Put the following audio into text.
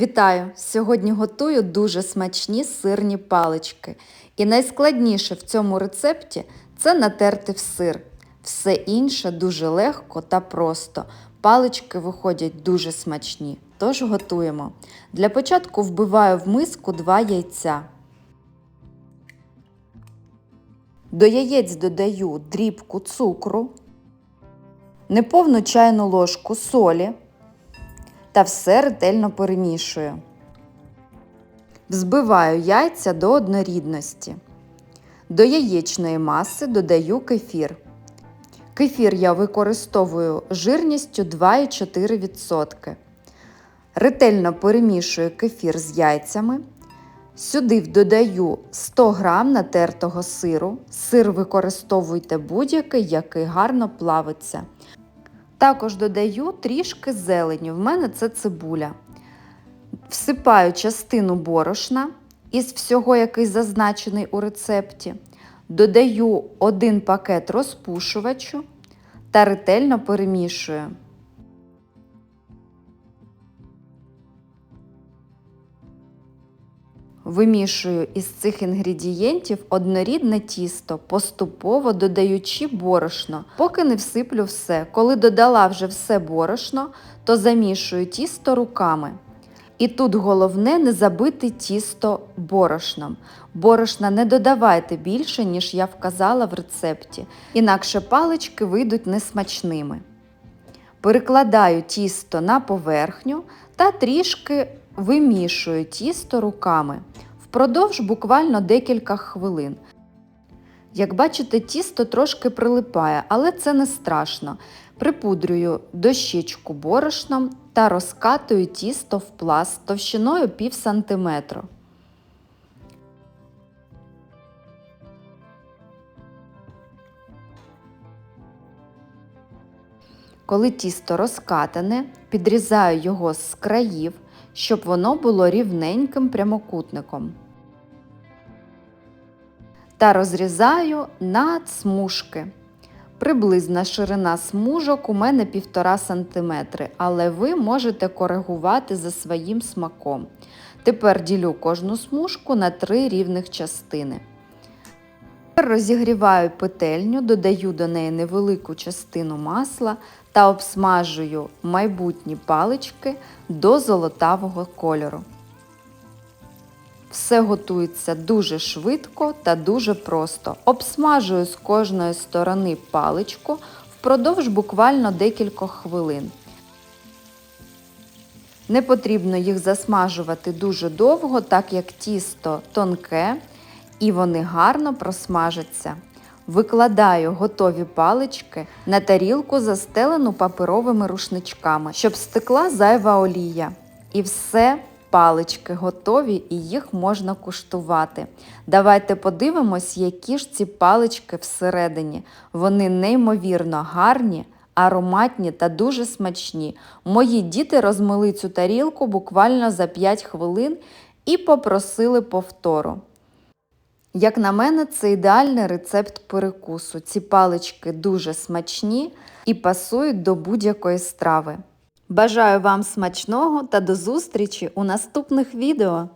Вітаю! Сьогодні готую дуже смачні сирні палички. І найскладніше в цьому рецепті це натерти в сир. Все інше дуже легко та просто. Палички виходять дуже смачні. Тож готуємо. Для початку вбиваю в миску 2 яйця. До яєць додаю дрібку цукру, неповну чайну ложку солі та все ретельно перемішую. Взбиваю яйця до однорідності. До яєчної маси додаю кефір. Кефір я використовую жирністю 2,4%. Ретельно перемішую кефір з яйцями. Сюди додаю 100 г натертого сиру. Сир використовуйте будь-який, який гарно плавиться. Також додаю трішки зелені, в мене це цибуля. Всипаю частину борошна із всього, який зазначений у рецепті. Додаю один пакет розпушувачу та ретельно перемішую. Вимішую із цих інгредієнтів однорідне тісто, поступово додаючи борошно, поки не всиплю все. Коли додала вже все борошно, то замішую тісто руками. І тут головне не забити тісто борошном. Борошна не додавайте більше, ніж я вказала в рецепті, інакше палички вийдуть несмачними. Перекладаю тісто на поверхню та трішки вимішую тісто руками впродовж буквально декілька хвилин. Як бачите, тісто трошки прилипає, але це не страшно. Припудрюю дощечку борошном та розкатую тісто в пласт товщиною пів сантиметру. Коли тісто розкатане, підрізаю його з країв, щоб воно було рівненьким прямокутником. Та розрізаю на смужки. Приблизна ширина смужок у мене 1,5 см, але ви можете коригувати за своїм смаком. Тепер ділю кожну смужку на три рівних частини. Тепер розігріваю петельню, додаю до неї невелику частину масла та обсмажую майбутні палички до золотавого кольору. Все готується дуже швидко та дуже просто. Обсмажую з кожної сторони паличку впродовж буквально декількох хвилин. Не потрібно їх засмажувати дуже довго, так як тісто тонке і вони гарно просмажаться. Викладаю готові палички на тарілку, застелену паперовими рушничками, щоб стекла зайва олія. І все, палички готові і їх можна куштувати. Давайте подивимось, які ж ці палички всередині. Вони неймовірно гарні. Ароматні та дуже смачні. Мої діти розмили цю тарілку буквально за 5 хвилин і попросили повтору. Як на мене, це ідеальний рецепт перекусу. Ці палички дуже смачні і пасують до будь-якої страви. Бажаю вам смачного та до зустрічі у наступних відео!